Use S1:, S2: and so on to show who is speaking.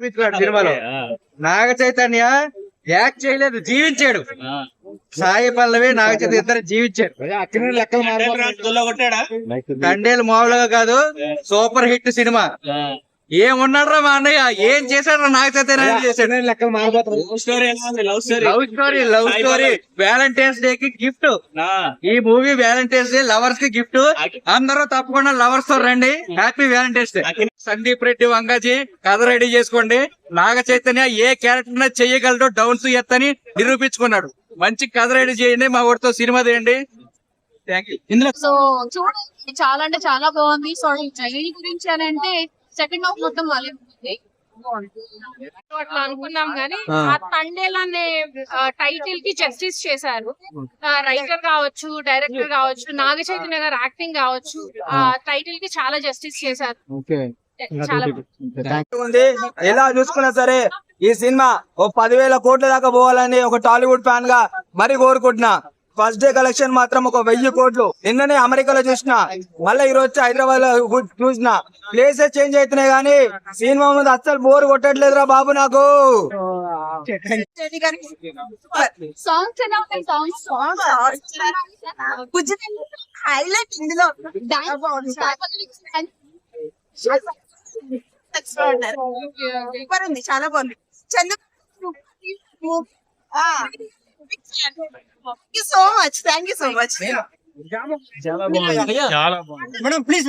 S1: మిత్రుడు సినిమాలో. నాగ చైతన్య యాక్ట్ చేయలేదు జీవించాడు. సాయి పల్లవి నాగ చైతన్య ఇద్దరు జీవించాడు
S2: అక్కడ లెక్కలు
S1: తండేలు మామూలుగా కాదు సూపర్ హిట్ సినిమా. ఏమున్నాడ్రా మా అన్నయ్య? ఏం చేశాడు నాగ చైతన్య? ఏం చేశాడు?
S3: లవ్ స్టోరీ ఎలా ఉంది love story
S1: love story love story Valentine's Day కి గిఫ్ట్ ఈ మూవీ వ్యాలంటైన్స్ డే లవర్స్కి గిఫ్ట్ అందరూ తప్పకుండా లవర్స్తో రండి. Happy Valentine's Day Sandeep Reddy వంగాజీ కథ రెడీ చేసుకోండి. నాగ చైతన్య ఏ క్యారెక్టర్ చేయగలడో డౌన్స్ ఎత్తని నిరూపించుకున్నాడు. మంచి కథ రెడీ చేయండి. మా ఊరితో సినిమా తీయండి. థ్యాంక్ యూ ఇందులో
S4: సో చూడండి. చాలా అంటే చాలా బాగుంది. సో జగన్ గురించి అని అంటే సెకండ్ హాఫ్ మొత్తం మళ్ళీ ఉంది.
S5: అట్లా అనుకున్నాం గానీ
S1: ఆ.
S5: తండేల్ అనే టైటిల్కి జస్టిస్ చేశారు. రైటర్ కావచ్చు డైరెక్టర్ కావచ్చు నాగ చైతన్య గారు యాక్టింగ్ కావచ్చు ఆ టైటిల్కి చాలా జస్టిస్ చేశారు.
S2: ఓకే.
S5: చాలా
S6: ఉంది. ఎలా చూసుకున్నా సరే ఈ సినిమా ఓ పదివేల కోట్ల దాకా పోవాలని ఒక టాలీవుడ్ ఫ్యాన్గా మరి కోరుకుంటున్నా. ఫస్ట్ డే కలెక్షన్ మాత్రం ఒక వెయ్యి కోట్లు. నిన్ననే అమెరికాలో చూసిన మళ్ళీ ఈ రోజు హైదరాబాద్లో చూసిన. ప్లేసెస్ చేంజ్ అవుతున్నాయి కానీ సినిమా మీద అస్సలు బోర్ కొట్టట్లేదురా బాబు నాకు.
S7: హైలైట్ ఇందులో. సూపర్ ఉంది చాలా బాగుంది. Chandra so much thank you so much
S2: madam please